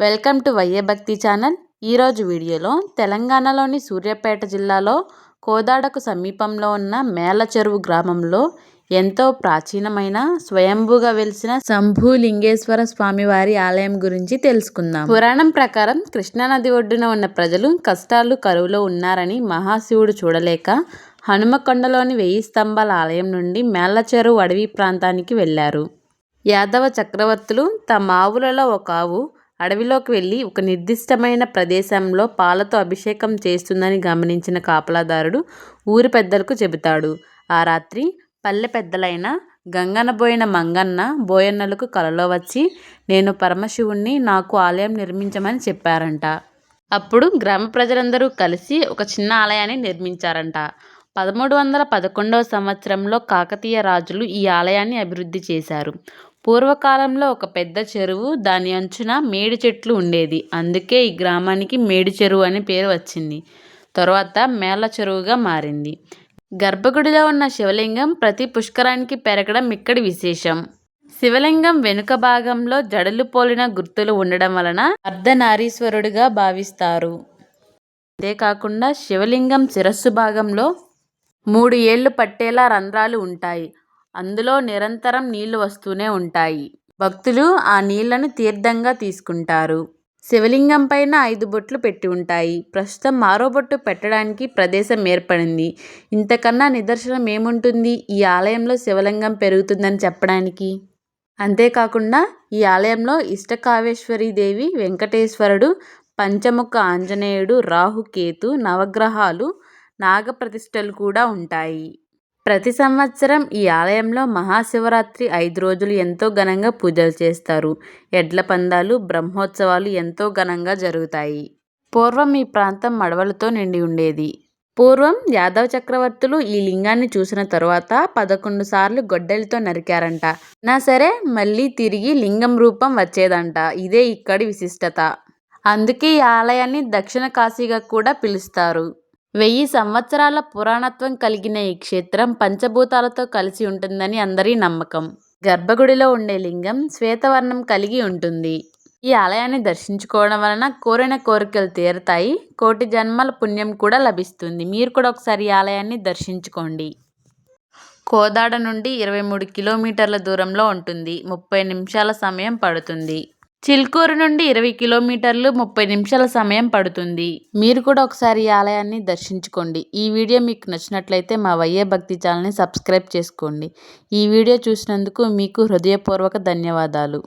Welcome to వయ్యే భక్తి channel. ఈరోజు వీడియోలో తెలంగాణలోని సూర్యాపేట జిల్లాలో కోదాడకు సమీపంలో ఉన్న మేల చెరువు గ్రామంలో ఎంతో ప్రాచీనమైన స్వయంభూగా వెలిసిన శంభూలింగేశ్వర స్వామివారి ఆలయం గురించి తెలుసుకుందాం. పురాణం ప్రకారం కృష్ణానది ఒడ్డున ఉన్న ప్రజలు కష్టాలు కరువులో ఉన్నారని మహాశివుడు చూడలేక హనుమకొండలోని వెయ్యి స్తంభాల ఆలయం నుండి మేళ్ళ చెరువు అడవి ప్రాంతానికి వెళ్ళారు యాదవ చక్రవర్తులు తమ ఆవులలో ఒక ఆవు అడవిలోకి వెళ్ళి ఒక నిర్దిష్టమైన ప్రదేశంలో పాలతో అభిషేకం చేస్తుందని గమనించిన కాపలాదారుడు ఊరి పెద్దలకు చెబుతాడు. ఆ రాత్రి పల్లె పెద్దలైన గంగనబోయిన మంగన్న బోయన్నలకు కలలో వచ్చి నేను పరమశివుణ్ణి నాకు ఆలయం నిర్మించమని చెప్పారంట. అప్పుడు గ్రామ ప్రజలందరూ కలిసి ఒక చిన్న ఆలయాన్ని నిర్మించారంట. పదమూడు వందల పదకొండవ సంవత్సరంలో కాకతీయ రాజులు ఈ ఆలయాన్ని అభివృద్ధి చేశారు. పూర్వకాలంలో ఒక పెద్ద చెరువు దాని అంచున మేడి చెట్లు ఉండేది. అందుకే ఈ గ్రామానికి మేడి చెరువు అనే పేరు వచ్చింది. తర్వాత మేళ్ళ చెరువుగా మారింది. గర్భగుడిలో ఉన్న శివలింగం ప్రతి పుష్కరానికి పెరగడం ఇక్కడి విశేషం. శివలింగం వెనుక భాగంలో జడలు పోలిన గుర్తులు ఉండడం వలన అర్ధనారీశ్వరుడిగా భావిస్తారు. అంతేకాకుండా శివలింగం శిరస్సు భాగంలో మూడు ఏళ్ళు పట్టేలా రంధ్రాలు ఉంటాయి. అందులో నిరంతరం నీళ్ళు వస్తూనే ఉంటాయి. భక్తులు ఆ నీళ్ళను తీర్థంగా తీసుకుంటారు. శివలింగం పైన ఐదు బొట్లు పెట్టి ఉంటాయి. ప్రస్తుతం మారో బొట్టు పెట్టడానికి ప్రదేశం ఏర్పడింది. ఇంతకన్నా నిదర్శనం ఏముంటుంది? ఈ ఆలయంలో శివలింగం పెరుగుతుందని చెప్పడానికి. అంతేకాకుండా ఈ ఆలయంలో దేవి వెంకటేశ్వరుడు పంచముఖ ఆంజనేయుడు రాహుకేతు నవగ్రహాలు నాగప్రతిష్టలు కూడా ఉంటాయి. ప్రతి సంవత్సరం ఈ ఆలయంలో మహాశివరాత్రి ఐదు రోజులు ఎంతో ఘనంగా పూజలు చేస్తారు. ఎడ్ల పందాలు బ్రహ్మోత్సవాలు ఎంతో ఘనంగా జరుగుతాయి. పూర్వం ఈ ప్రాంతం మడవలతో నిండి ఉండేది. పూర్వం యాదవ చక్రవర్తులు ఈ లింగాన్ని చూసిన తరువాత పదకొండు సార్లు గొడ్డలితో నరికారంట. నా సరే మళ్ళీ తిరిగి లింగం రూపం వచ్చేదంట. ఇదే ఇక్కడి విశిష్టత. అందుకే ఈ ఆలయాన్ని దక్షిణ కాశీగా కూడా పిలుస్తారు. వెయ్యి సంవత్సరాల పురాణత్వం కలిగిన ఈ క్షేత్రం పంచభూతాలతో కలిసి ఉంటుందని అందరి నమ్మకం. గర్భగుడిలో ఉండే లింగం శ్వేతవర్ణం కలిగి ఉంటుంది. ఈ ఆలయాన్ని దర్శించుకోవడం వలన కోరిన కోరికలు తీరతాయి. కోటి జన్మల పుణ్యం కూడా లభిస్తుంది. మీరు కూడా ఒకసారి ఈ ఆలయాన్ని దర్శించుకోండి. కోదాడ నుండి ఇరవై మూడు కిలోమీటర్ల దూరంలో ఉంటుంది. ముప్పై నిమిషాల సమయం పడుతుంది. చిల్కూరు నుండి ఇరవై కిలోమీటర్లు ముప్పై నిమిషాల సమయం పడుతుంది. మీరు కూడా ఒకసారి ఈ ఆలయాన్ని దర్శించుకోండి. ఈ వీడియో మీకు నచ్చినట్లయితే మా వయ్యే భక్తి ఛానల్ని సబ్స్క్రైబ్ చేసుకోండి. ఈ వీడియో చూసినందుకు మీకు హృదయపూర్వక ధన్యవాదాలు.